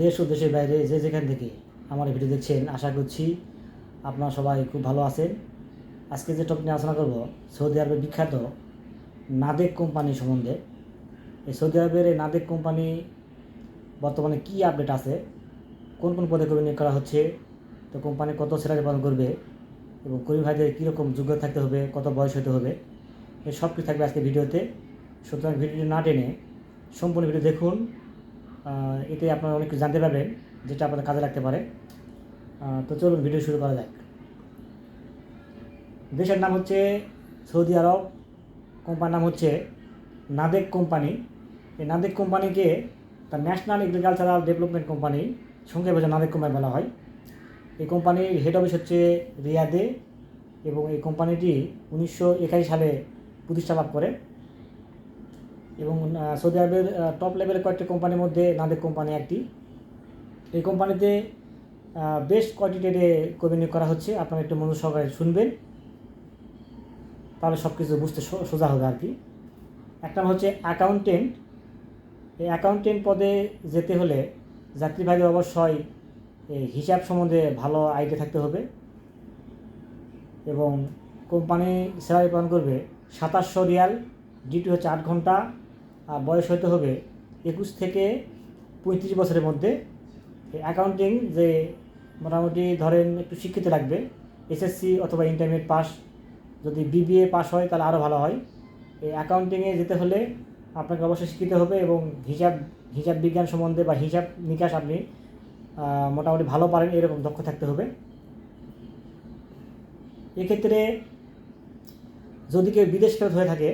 দেশ ও দেশের বাইরে যে যেখান থেকে আমার ভিডিও দেখছেন, আশা করছি আপনারা সবাই খুব ভালো আছেন। আজকে যে টপিক নিয়ে আলোচনা করব, সৌদি আরবের বিখ্যাত নাদেক কোম্পানি সম্বন্ধে। এই সৌদি আরবের এই নাদেক কোম্পানি বর্তমানে কী আপডেট আছে, কোন কোন পদে কর্মী নিয়োগ করা হচ্ছে, তো কোম্পানি কত স্যালারি পালন করবে এবং কর্মী ভাইদের কীরকম যোগ্য থাকতে হবে, কত বয়স হতে হবে, এই সব কিছু থাকবে আজকে ভিডিওতে। সুতরাং ভিডিওটি না টেনে সম্পূর্ণ ভিডিও দেখুন এতে আপনারা অনেক কিছু জানতে পারবেন, যেটা আপনাদের কাজে লাগতে পারে। তো চলুন ভিডিও শুরু করা যাক। দেশের নাম হচ্ছে সৌদি আরব, কোম্পানির নাম হচ্ছে নাদেক কোম্পানি। এই নাদেক কোম্পানিকে তার ন্যাশনাল এগ্রিকালচারাল ডেভেলপমেন্ট কোম্পানি সংক্ষেপে নাদেক কোম্পানি বলা হয়। এই কোম্পানির হেড অফিস হচ্ছে রিয়াদে এবং এই কোম্পানিটি উনিশশো একাশি সালে প্রতিষ্ঠা লাভ করে। এবং সৌদি আরবের টপ লেভেলের কয়েকটি কোম্পানির মধ্যে নাদেক কোম্পানি একটি। এই কোম্পানিতে বেশ কয়টি ডেটে কর্মী নিয়োগ করা হচ্ছে। আপনারা একটু মনোযোগ সহকারে শুনবেন। তাহলে সব কিছু বুঝতে সোজা হবে আর কি। একটা নাম হচ্ছে অ্যাকাউন্টেন্ট এই অ্যাকাউন্টেন্ট পদে যেতে হলে যাত্রীভাগে অবশ্যই হিসাব সম্বন্ধে ভালো আইডিয়া থাকতে হবে। এবং কোম্পানি স্যালারি প্রদান করবে সাতাশশো রিয়াল। ডিউটি হচ্ছে আট ঘণ্টা। বয়স হতে হবে একুশ থেকে পঁয়ত্রিশ বছরের মধ্যে। অ্যাকাউন্টিং যে মোটামুটি ধরেন একটু শিক্ষিত লাগবে এসএসসি অথবা ইন্টারমিডিয়েট পাস যদি বিবিএ পাস হয় তাহলে আরও ভালো হয়। এই অ্যাকাউন্টিংয়ে যেতে হলে আপনাকে অবশ্যই শিক্ষিত হবে এবং হিসাব হিসাব বিজ্ঞান সম্বন্ধে বা হিসাব নিকাশ আপনি মোটামুটি ভালো পারেন, এরকম দক্ষ থাকতে হবে। এক্ষেত্রে যদি কেউ বিদেশ ফেরত হয়ে থাকে,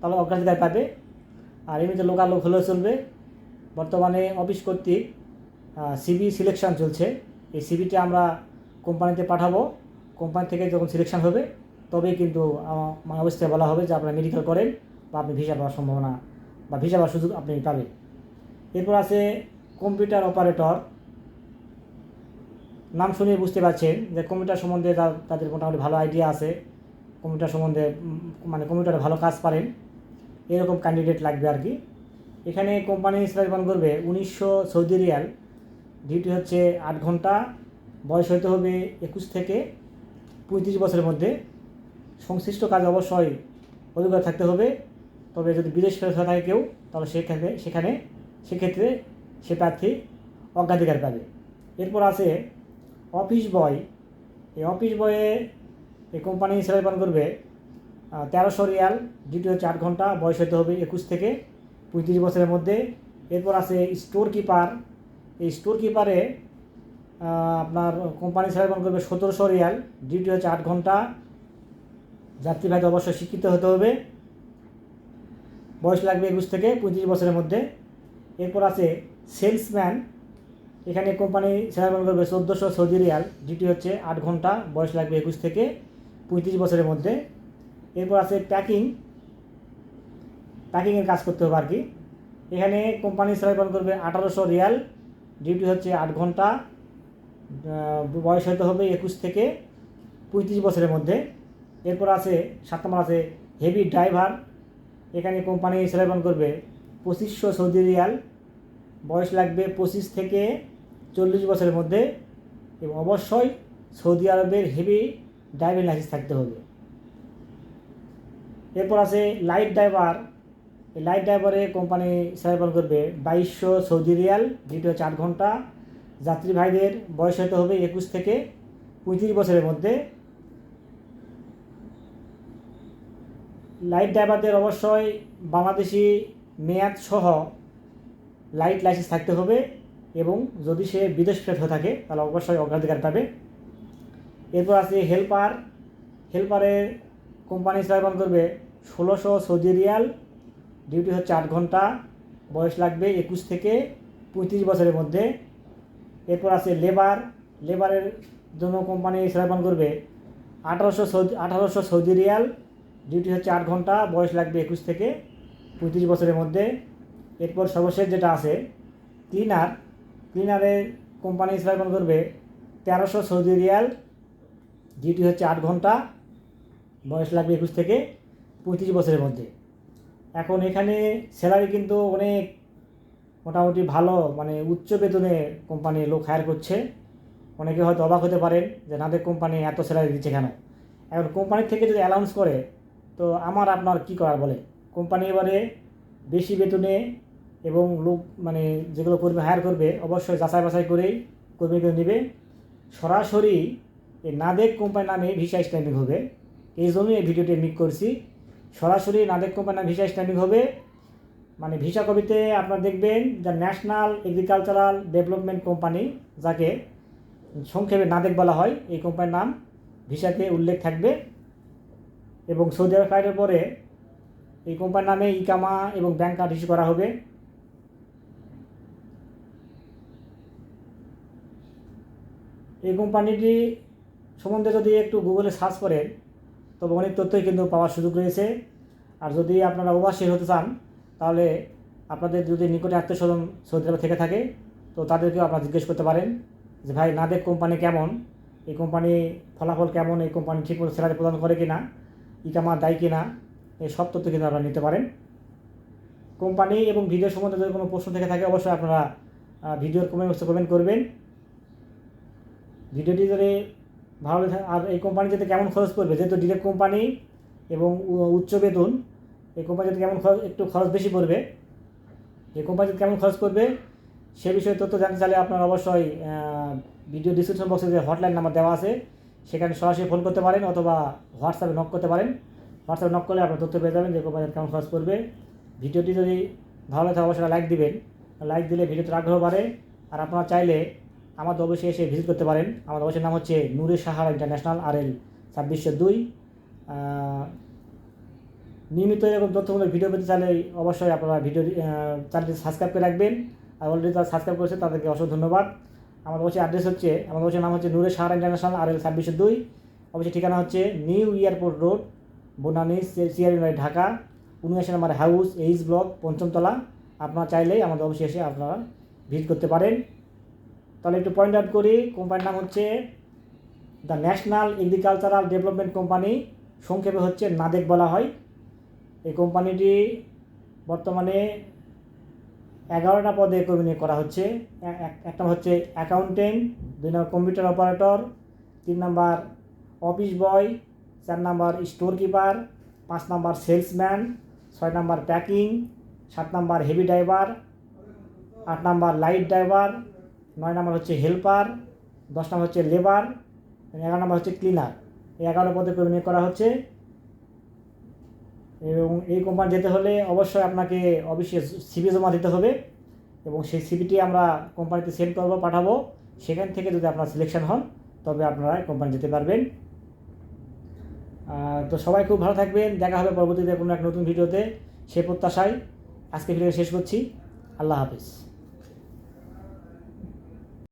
তাহলে অগ্রাধিকার পাবে। আর এমনিতে লোকাল লোক হলেও চলবে। বর্তমানে অফিস কর্তৃক সিবি সিলেকশন চলছে। এই সিবিটি আমরা কোম্পানিতে পাঠাবো। কোম্পানি থেকে যখন সিলেকশন হবে, তবেই কিন্তু অবস্থায় বলা হবে যে আপনারা মেডিকেল করেন বা আপনি ভিসা পাওয়ার সম্ভাবনা বা ভিসা পাওয়ার সুযোগ আপনি পাবেন। এরপর আছে কম্পিউটার অপারেটর নাম শুনে বুঝতে পারছেন যে কম্পিউটার সম্বন্ধে তাদের মোটামুটি ভালো আইডিয়া আছে। কম্পিউটার সম্বন্ধে মানে কম্পিউটারে ভালো কাজ পারেন। এরকম ক্যান্ডিডেট লাগবে আর কি। এখানে কোম্পানি পান করবে উনিশশো সৌদি রিয়াল। ডিউটি হচ্ছে আট ঘণ্টা, বয়স হতে হবে একুশ থেকে পঁয়ত্রিশ বছরের মধ্যে। সংশ্লিষ্ট কাজ অবশ্যই অভিজ্ঞতা থাকতে হবে। তবে যদি বিদেশ ফেরত হয়ে থাকে কেউ, তাহলে সেখানে সেখানে, সেক্ষেত্রে সে প্রার্থী অগ্রাধিকার পাবে। এরপর আছে অফিস বয়। এই অফিস বয়ে এই কোম্পানি স্যালারি পান করবে তেরোশো রিয়াল হচ্ছে আট ঘণ্টা বয়স হতে হবে একুশ থেকে পঁয়ত্রিশ বছরের মধ্যে। এরপর আছে স্টোর কিপার এই স্টোর কিপারে আপনার কোম্পানি পান করবে সতেরোশো রিয়াল ডিউটি হচ্ছে আট ঘণ্টা। যাত্রীবাহীতে অবশ্যই শিক্ষিত হতে হবে। বয়স লাগবে একুশ থেকে পঁয়ত্রিশ বছরের মধ্যে। এরপর আছে সেলসম্যান। এখানে কোম্পানি পান করবে চোদ্দোশো সৌদি রিয়াল ডিউটি হচ্ছে আট ঘণ্টা, বয়স লাগবে একুশ থেকে পঁয়ত্রিশ বছরের মধ্যে। এরপর আছে প্যাকিং প্যাকিংয়ের কাজ করতে হবে আর কি। এখানে কোম্পানি স্যালারি করবে আঠারোশো রিয়াল। ডিউটি হচ্ছে আট ঘণ্টা। বয়স হতে হবে একুশ থেকে পঁয়ত্রিশ বছরের মধ্যে। এরপর আছে, সাত নম্বর আছে হেভি ড্রাইভার এখানে কোম্পানি স্যালারি করবে পঁচিশশো সৌদি রিয়াল। বয়স লাগবে পঁচিশ থেকে চল্লিশ বছরের মধ্যে। এবং অবশ্যই সৌদি আরবের হেভি ড্রাইভিং লাইসেন্স থাকতে হবে। এরপর আছে লাইট ড্রাইভার। এই লাইট ড্রাইভারে কোম্পানি স্যালারি করবে বাইশশো সৌদি রিয়াল ডিউটি আট ঘণ্টা। যাত্রী ভাইদের বয়স হতে হবে একুশ থেকে পঁয়ত্রিশ বছরের মধ্যে। লাইট ড্রাইভারদের অবশ্যই বাংলাদেশি মেয়াদ সহ লাইট লাইসেন্স থাকতে হবে এবং যদি সে বিদেশ ফেরত হয়ে থাকে, তাহলে অবশ্যই অগ্রাধিকার পাবে। এরপর আছে হেল্পার। হেল্পারে কোম্পানি স্যালারি করবে ষোলোশো সৌদি রিয়াল ডিউটি হচ্ছে আট ঘণ্টা, বয়স লাগবে একুশ থেকে পঁয়ত্রিশ বছরের মধ্যে। এরপর আছে লেবার লেবারের জন্য কোম্পানি স্যালারি করবে আঠারোশো সৌদি আঠারোশো সৌদি রিয়াল ডিউটি হচ্ছে আট ঘণ্টা, বয়স লাগবে একুশ থেকে পঁয়ত্রিশ বছরের মধ্যে। এরপর সর্বশেষ যেটা আছে ক্লিনার ক্লিনারের কোম্পানি স্যালারি করবে তেরোশো সৌদি রিয়াল ডিউটি হচ্ছে আট ঘণ্টা বয়স লাগবে একুশ থেকে পঁয়ত্রিশ বছরের মধ্যে। এখন এখানে স্যালারি কিন্তু অনেক মোটামুটি ভালো মানে উচ্চ বেতনে কোম্পানি লোক হায়ার করছে। অনেকে হয়তো অবাক হতে পারেন যে নাদের কোম্পানি এত স্যালারি দিচ্ছে কেন? এখন কোম্পানির থেকে যদি অ্যালাউন্স করে, তো আমার আপনার কি করার বলে? কোম্পানি এবারে বেশি বেতনে এবং লোক মানে যেগুলো কর্মী হায়ার করবে, অবশ্যই যাচাই বাছাই করেই কর্মীকে নেবে। সরাসরি এই নাদেক কোম্পানি নামে ভিসা স্ট্যাম্পিং হবে। এই জন্যই এই ভিডিওটি মিক করছি। সরাসরি নাদেক কোম্পানি ভিসা স্ট্যাম্পিং হবে। মানে ভিসা কপিতে আপনারা দেখবেন the national agricultural development company, যাকে সংক্ষেপে নাদেক বলা হয়, এই কোম্পানির নাম ভিসাতে উল্লেখ থাকবে। এবং সৌদি আরব ফ্লাইটের পরে এই কোম্পানির নামে ইকামা এবং ব্যাংক কার্ড ইস্যু করা হবে। এই কোম্পানিটি সম্বন্ধে যদি একটু গুগলে সার্চ করেন তবে অনেক তথ্যই কিন্তু পাওয়ার সুযোগ রয়েছে। আর যদি আপনারা ওভারসি হতে চান, তাহলে আপনাদের যদি নিকটে আত্মীয় স্বজন সৌদি থেকে থাকে, তো তাদেরকেও আপনারা জিজ্ঞেস করতে পারেন যে, ভাই, নাদেক কোম্পানি কেমন? এই কোম্পানি ফলাফল কেমন? এই কোম্পানি ঠিকমতো স্যালারি প্রদান করে কিনা? ইকামা দেয় কিনা? এই সব তথ্য কিন্তু আপনারা নিতে পারেন। কোম্পানি এবং ভিডিও সম্বন্ধে যদি কোনো প্রশ্ন থেকে থাকে, অবশ্যই আপনারা ভিডিওর কমেন্ট বক্সে কমেন্ট করবেন। ভিডিওটি যদি ভালো আর এই কোম্পানি যাতে কেমন খরচ পড়বে? যেহেতু ডিরেক্ট কোম্পানি এবং উচ্চ বেতন, এই কোম্পানি যাতে কেমন খরচ, একটু খরচ বেশি পড়বে। এই কোম্পানি কেমন খরচ করবে সে বিষয়ে তথ্য জানতে চাইলে আপনারা অবশ্যই ভিডিও ডিসক্রিপশন বক্সে যে হটলাইন নাম্বার দেওয়া আছে, সেখানে সরাসরি ফোন করতে পারেন অথবা হোয়াটসঅ্যাপে নক করতে পারেন। হোয়াটসঅ্যাপে নক করলে আপনার তথ্য পেয়ে যাবেন যে কোম্পানির কেমন খরচ পড়বে। ভিডিওটি যদি ভালো লাগে, অবশ্যই লাইক দিবেন। লাইক দিলে ভিডিওতে আগ্রহ বাড়ে। আর আপনারা চাইলে আমাদের অবশ্যই এসে ভিজিট করতে পারেন। আমাদের অবশ্যই নাম হচ্ছে নূরে সাহারা ইন্টারন্যাশনাল আর এল ছাব্বিশশো দুই। নিয়মিত এরকম তথ্যমূলক ভিডিও পেতে চাইলে অবশ্যই আপনারা ভিডিও চ্যানেলটি সাবস্ক্রাইব করে রাখবেন। আর অলরেডি তারা সাবস্ক্রাইব করেছে, তাদেরকে অসংখ্য ধন্যবাদ। আমাদের অবশ্যই অ্যাড্রেস হচ্ছে আমাদের অবশ্যই নাম হচ্ছে নূরে সাহারা ইন্টারন্যাশনাল আর এল ছাব্বিশশো দুই। অবশ্যই ঠিকানা হচ্ছে new airport road, Banani CR Dhaka, উনআশি নম্বর হাউস, এইচ ব্লক, পঞ্চমতলা। আপনারা চাইলেই আমাদের অবশ্যই এসে আপনারা ভিজিট করতে পারেন। তাহলে একটু পয়েন্ট আউট করি। কোম্পানির নাম হচ্ছে the national agricultural development company সংক্ষেপে হচ্ছে নাদেক বলা হয়। এই কোম্পানিটি বর্তমানে এগারোটা পদে কর্মী নিয়োগ করা হচ্ছে। এক- একটা হচ্ছে অ্যাকাউন্টেন্ট দুই নম্বর কম্পিউটার অপারেটর তিন নম্বর অফিস বয় চার নম্বর স্টোর কিপার পাঁচ নম্বর সেলসম্যান ছয় নম্বর প্যাকিং সাত নম্বর হেভি ড্রাইভার আট নম্বর লাইট ড্রাইভার নয় নম্বর হচ্ছে হেল্পার, দশ নম্বর হচ্ছে লেবার, এগারো নম্বর হচ্ছে ক্লিনার। এই এগারো পদে নিয়োগ করা হচ্ছে। এবং এই কোম্পানি যেতে হলে অবশ্যই আপনাকে অবশ্যই সিবি জমা দিতে হবে এবং সেই সিবিটি আমরা কোম্পানিতে সেন্ড করব, পাঠাবো। সেখান থেকে যদি আপনার সিলেকশন হন, তবে আপনারা কোম্পানি যেতে পারবেন। তো সবাই খুব ভালো থাকবেন। দেখা হবে পরবর্তীতে কোনো এক নতুন ভিডিওতে। সে প্রত্যাশায় আজকে ভিডিও শেষ করছি। আল্লাহ হাফিজ।